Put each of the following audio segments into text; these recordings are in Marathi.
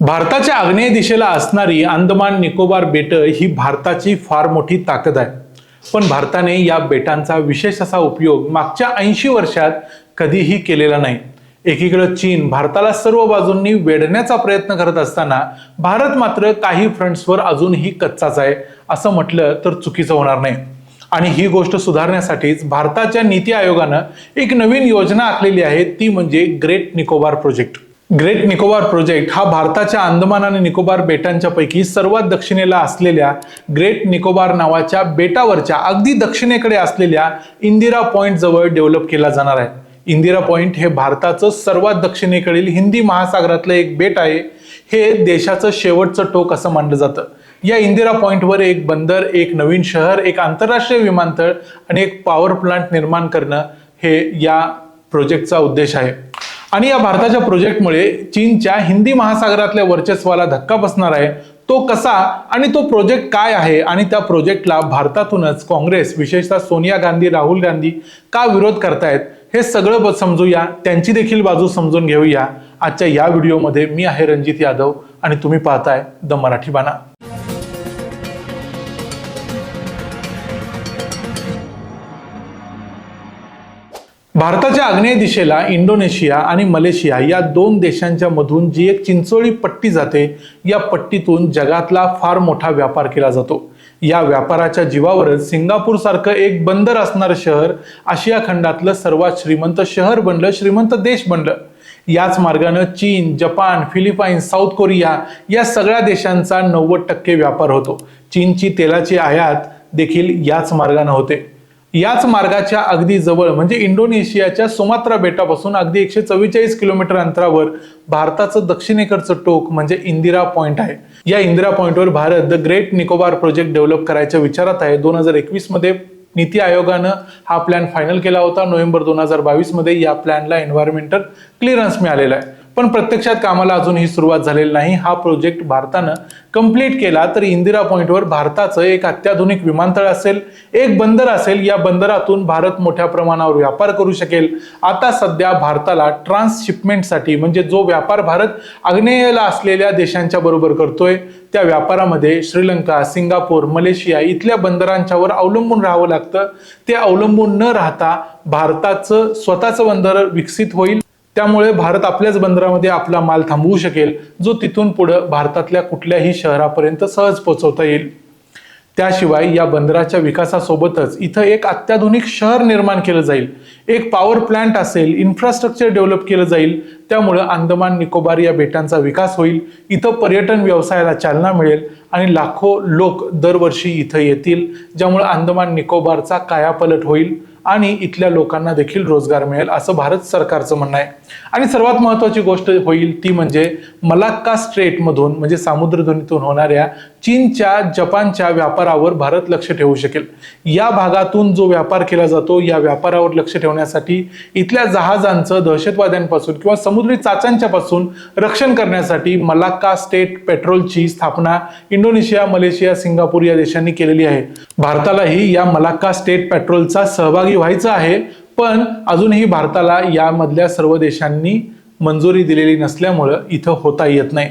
भारताच्या आग्नेय दिशेला असणारी अंदमान निकोबार बेट ही भारताची फार मोठी ताकद आहे. पण भारताने या बेटांचा विशेष असा उपयोग मागच्या ऐंशी वर्षात कधीही केलेला नाही. एकीकडे चीन भारताला सर्व बाजूंनी वेढण्याचा प्रयत्न करत असताना भारत मात्र काही फ्रंट्सवर अजूनही कच्चाच आहे असं म्हटलं तर चुकीचं होणार नाही. आणि ही गोष्ट सुधारण्यासाठीच भारताच्या नीती आयोगानं एक नवीन योजना आखलेली आहे ती म्हणजे great Nicobar project. Great Nicobar project हा भारताच्या अंदमान आणि निकोबार बेटांच्या पैकी सर्वात दक्षिणेला असलेल्या ग्रेट निकोबार नावाच्या बेटावरच्या अगदी दक्षिणेकडे असलेल्या इंदिरा पॉइंट जवळ डेव्हलप केला जाणार आहे. इंदिरा पॉइंट हे भारताचं सर्वात दक्षिणेकडील हिंदी महासागरातलं एक बेट आहे. हे देशाचं शेवटचं टोक असं मानलं जातं. या इंदिरा पॉइंटवर एक बंदर एक नवीन शहर एक आंतरराष्ट्रीय विमानतळ आणि एक पॉवर प्लांट निर्माण करणं हे या प्रोजेक्टचा उद्देश आहे. आणि या भारताच्या प्रोजेक्टमुळे चीनच्या हिंदी महासागरातल्या वर्चस्वाला धक्का बसणार आहे. तो कसा आणि तो प्रोजेक्ट काय आहे? आणि त्या प्रोजेक्टला भारतातूनच काँग्रेस विशेषतः सोनिया गांधी राहुल गांधी का विरोध करतायत? हे सगळं समजूया. त्यांची देखील बाजू समजून घेऊया. आजच्या या व्हिडिओमध्ये मी आहे रणजित यादव आणि तुम्ही पाहताय द मराठी बाणा. भारताच्या आग्नेय दिशेला इंडोनेशिया आणि मलेशिया या दोन देशांच्या मधून जी एक चिंचोळी पट्टी जाते या पट्टीतून जगातला फार मोठा व्यापार केला जातो. या व्यापाराच्या जीवावरच सिंगापूर सारखं एक बंदर असणारं शहर आशिया खंडातलं सर्वात श्रीमंत शहर बनलं श्रीमंत देश बनलं. याच मार्गानं चीन जपान फिलिपाईन्स साऊथ कोरिया या सगळ्या देशांचा नव्वद टक्के व्यापार होतो. चीनची तेलाची आयात देखील याच मार्गानं होते. याच मार्गाच्या अगदी जवळ म्हणजे इंडोनेशियाच्या सुमात्रा बेटापासून अगदी एकशे चव्वेचाळीस किलोमीटर अंतरावर भारताचं दक्षिणेकडचं टोक म्हणजे इंदिरा पॉइंट आहे. या Indira पॉइंटवर Bharat the great Nicobar project develop करायच्या विचारात आहे. दोन हजार एकवीसमध्ये नीती आयोगानं हा प्लॅन फायनल केला होता. नोव्हेंबर दोन हजार बावीसमध्ये या प्लॅनला एन्व्हायरमेंटल क्लिअरन्स मिळालेला आहे. पण प्रत्यक्षात कामाला अजूनही सुरुवात झालेली नाही. हा प्रोजेक्ट भारतानं कंप्लीट केला तर इंदिरा पॉईंटवर भारताचं एक अत्याधुनिक विमानतळ असेल एक बंदर असेल या बंदरातून भारत मोठ्या प्रमाणावर व्यापार करू शकेल. आता सध्या भारताला ट्रान्सशिपमेंटसाठी म्हणजे जो व्यापार भारत आग्नेयला असलेल्या देशांच्या बरोबर करतोय त्या व्यापारामध्ये श्रीलंका सिंगापूर मलेशिया इथल्या बंदरांच्यावर अवलंबून राहावं लागतं. ते अवलंबून न राहता भारताचं स्वतःचं बंदर विकसित होईल. त्यामुळे भारत आपल्याच बंदरामध्ये आपला माल थांबवू शकेल जो तिथून पुढं भारतातल्या कुठल्याही शहरापर्यंत सहज पोहोचवता येईल. त्याशिवाय या बंदराच्या विकासासोबतच इथं एक अत्याधुनिक शहर निर्माण केलं जाईल. एक पॉवर प्लांट असेल इन्फ्रास्ट्रक्चर डेव्हलप केलं जाईल. त्यामुळं अंदमान निकोबार या बेटांचा विकास होईल. इथं पर्यटन व्यवसायाला चालना मिळेल आणि लाखो लोक दरवर्षी इथं येतील ज्यामुळं अंदमान निकोबारचा कायापलट होईल. आणि इथल्या लोकांना देखील रोजगार मिळेल असं भारत सरकारचं म्हणणं आहे. आणि सर्वात महत्त्वाची गोष्ट होईल ती म्हणजे मलाक्का स्ट्रेटमधून म्हणजे सामुद्रधुनीतून होणाऱ्या चीनच्या जपानच्या व्यापारावर भारत लक्ष ठेवू शकेल. या भागातून जो व्यापार केला जातो या व्यापारावर लक्ष ठेवण्यासाठी इथल्या जहाजांचं दहशतवाद्यांपासून किंवा समुद्री चाचांच्या पासून रक्षण करण्यासाठी मलाक्का स्टेट पेट्रोलची स्थापना इंडोनेशिया मलेशिया सिंगापूर या देशांनी केलेली आहे. भारतालाही या मलाक्का स्टेट पेट्रोलचा सहभागी व्हायचा आहे पण अजूनही भारताला यामधल्या सर्व देशांनी मंजुरी दिलेली नसल्यामुळं इथं होता येत नाही.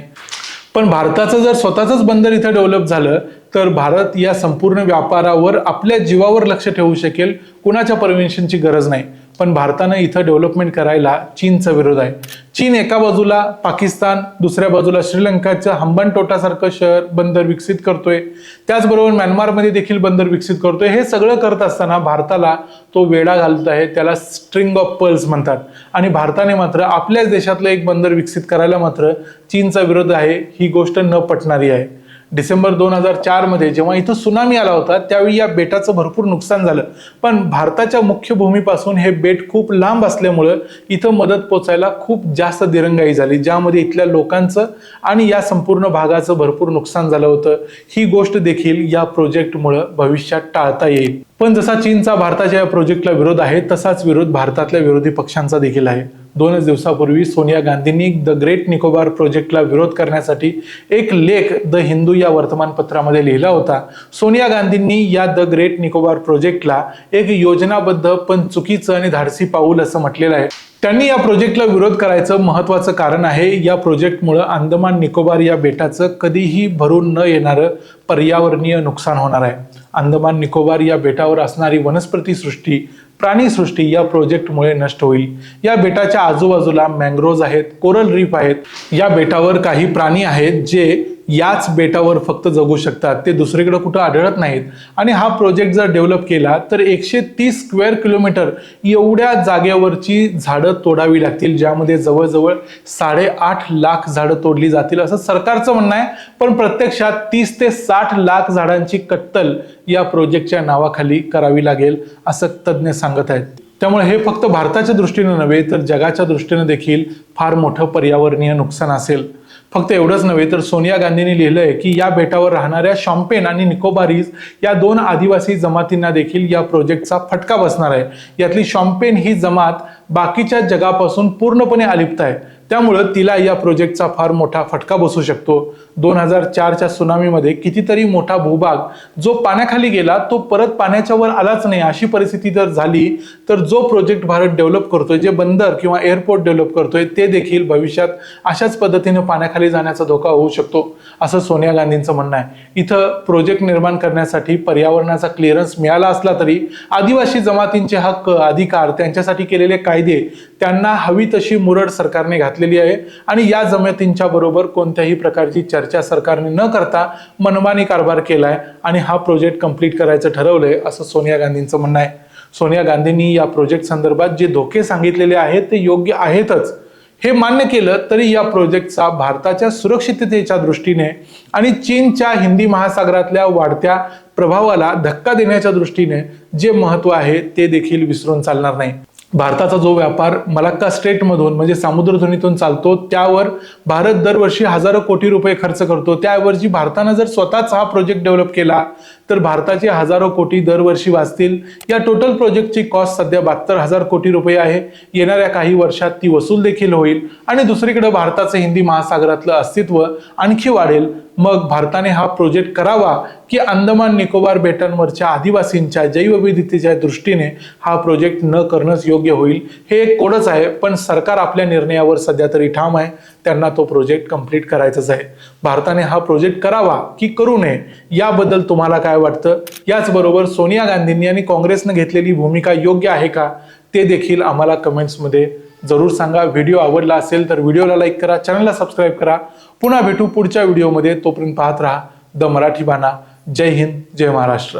पण भारताचं जर स्वतःच बंदर इथं डेव्हलप झालं तर भारत या संपूर्ण व्यापारावर आपल्या जीवावर लक्ष ठेवू शकेल कुणाच्या परमिशनची गरज नाही. पण भारतानं इथं डेव्हलपमेंट करायला चीनचा विरोध आहे. चीन एका बाजूला पाकिस्तान दुसऱ्या बाजूला श्रीलंकाचं हंबनटोटासारखं शहर बंदर विकसित करतोय. त्याचबरोबर म्यानमारमध्ये देखील बंदर विकसित करतोय. हे सगळं करत असताना भारताला तो वेढा घालत आहे. त्याला स्ट्रिंग ऑफ पर्ल्स म्हणतात. आणि भारताने मात्र आपल्याच देशातलं एक बंदर विकसित करायला मात्र चीनचा विरोध आहे. ही गोष्ट न पटणारी आहे. डिसेंबर दोन हजार चारमध्ये जेव्हा इथं सुनामी आला होता त्यावेळी या बेटाचं भरपूर नुकसान झालं. पण भारताच्या मुख्य भूमीपासून हे बेट खूप लांब असल्यामुळं इथं मदत पोचायला खूप जास्त दिरंगाई झाली ज्यामध्ये इथल्या लोकांचं आणि या संपूर्ण भागाचं भरपूर नुकसान झालं होतं. ही गोष्ट देखील या प्रोजेक्टमुळं भविष्यात टाळता येईल. पण जसा चीनचा भारताच्या या प्रोजेक्टला विरोध आहे तसाच विरोध भारतातल्या विरोधी पक्षांचा देखील आहे. दोनच दिवसापूर्वी सोनिया गांधींनी द ग्रेट निकोबार प्रोजेक्टला विरोध करण्यासाठी एक लेख द हिंदू या वर्तमानपत्रामध्ये लिहिला होता. सोनिया गांधींनी या द ग्रेट निकोबार प्रोजेक्टला एक योजनाबद्ध पण चुकीचं आणि धाडसी पाऊल असं म्हटलेलं आहे. त्यांनी या प्रोजेक्टला विरोध करायचं महत्वाचं कारण आहे या प्रोजेक्टमुळं अंदमान निकोबार या बेटाचं कधीही भरून न येणारं पर्यावरणीय नुकसान होणार आहे. अंदमान निकोबार या बेटावर असणारी वनस्पती सृष्टी प्राणीसृष्टी या प्रोजेक्टमुळे नष्ट होईल. या बेटाच्या आजूबाजूला मँग्रोव्ज आहेत कोरल रीफ आहेत. या बेटावर काही प्राणी आहेत जे याच बेटावर फक्त जगू शकतात. ते दुसरीकडे कुठं आढळत नाहीत. आणि हा प्रोजेक्ट जर डेव्हलप केला तर एकशे तीस स्क्वेअर किलोमीटर एवढ्या जागेवरची झाडं तोडावी लागतील ज्यामध्ये जवळजवळ साडेआठ लाख झाडं तोडली जातील असं सरकारचं म्हणणं आहे. पण प्रत्यक्षात तीस ते साठ लाख झाडांची कत्तल या प्रोजेक्टच्या नावाखाली करावी लागेल असं तज्ज्ञ सांगत आहेत. त्यामुळे हे फक्त भारताच्या दृष्टीनं नव्हे तर जगाच्या दृष्टीने देखील फार मोठं पर्यावरणीय नुकसान असेल. फक्त एवढंच नव्हे तर सोनिया गांधींनी लिहिलंय की या बेटावर राहणाऱ्या शॉम्पेन आणि निकोबारीज या दोन आदिवासी जमातींना देखील या प्रोजेक्टचा फटका बसणार आहे. यातली शॉम्पेन ही जमात बाकीच्या जगापासून पूर्णपणे अलिप्त आहे. त्यामुळं तिला या प्रोजेक्टचा फार मोठा फटका बसू शकतो. दोन हजार चारच्या सुनामीमध्ये कितीतरी मोठा भूभाग जो पाण्याखाली गेला तो परत पाण्याच्या वर आलाच नाही. अशी परिस्थिती जर झाली तर जो प्रोजेक्ट भारत डेव्हलप करतोय जे बंदर किंवा एअरपोर्ट डेव्हलप करतोय ते देखील भविष्यात अशाच पद्धतीने पाण्याखाली जाण्याचा धोका होऊ शकतो असं सोनिया गांधींचं म्हणणं आहे. इथं प्रोजेक्ट निर्माण करण्यासाठी पर्यावरणाचा क्लिअरन्स मिळाला असला तरी आदिवासी जमातींचे हक्क अधिकार त्यांच्यासाठी केलेले कायदे त्यांना हवी तशी मुरड सरकारने घातली. घातलेली आहे. आणि या जमातींच्या बरोबर कोणत्याही प्रकारची चर्चा सरकारने न करता मनमानी कारभार केला आहे आणि हा प्रोजेक्ट कंप्लीट करायचं ठरवलंय असं सोनिया गांधींचं म्हणणं आहे. सोनिया गांधींनी या प्रोजेक्ट संदर्भात जे धोके सांगितलेले आहेत ते योग्य आहेतच. हे मान्य केलं तरी या प्रोजेक्टचा भारताच्या सुरक्षिततेच्या दृष्टीने आणि चीनच्या हिंदी महासागरातल्या वाढत्या प्रभावाला धक्का देण्याच्या दृष्टीने जे महत्त्व आहे ते देखील विसरून चालणार नाही. भारताचा जो व्यापार मलाक्का स्टेटमधून म्हणजे सामुद्रधुनीतून चालतो त्यावर भारत दरवर्षी हजारो कोटी रुपये खर्च करतो. त्याऐवजी भारतानं जर स्वतःच हा प्रोजेक्ट डेव्हलप केला तर भारताचे हजारो कोटी दरवर्षी वाचतील. या टोटल प्रोजेक्टची कॉस्ट सध्या बहात्तर हजार कोटी रुपये आहे. येणाऱ्या काही वर्षात ती वसूल देखील होईल. आणि दुसरीकडे भारताचं हिंदी महासागरातलं अस्तित्व आणखी वाढेल. मग भारताने हा प्रोजेक्ट करावा की अंदमान निकोबार बेटांवरच्या आदिवासींच्या जैवविविधतेच्या दृष्टीने हा प्रोजेक्ट न करणंच योग्य होईल. हे एक कोडच आहे पण सरकार आपल्या निर्णयावर सध्या तरी ठाम आहे. त्यांना तो प्रोजेक्ट कंप्लीट करायचाच आहे. भारताने हा प्रोजेक्ट करावा की करू नये याबद्दल तुम्हाला काय वाटतं? याचबरोबर सोनिया गांधींनी आणि काँग्रेसनं घेतलेली भूमिका योग्य आहे का? ते देखील आम्हाला कमेंट्समध्ये जरूर सांगा. व्हिडिओ आवडला असेल तर व्हिडिओला लाईक करा चॅनलला सबस्क्राईब करा. पुन्हा भेटू पुढच्या व्हिडिओमध्ये तोपर्यंत पाहत राहा द मराठी बाणा. जय हिंद जय महाराष्ट्र.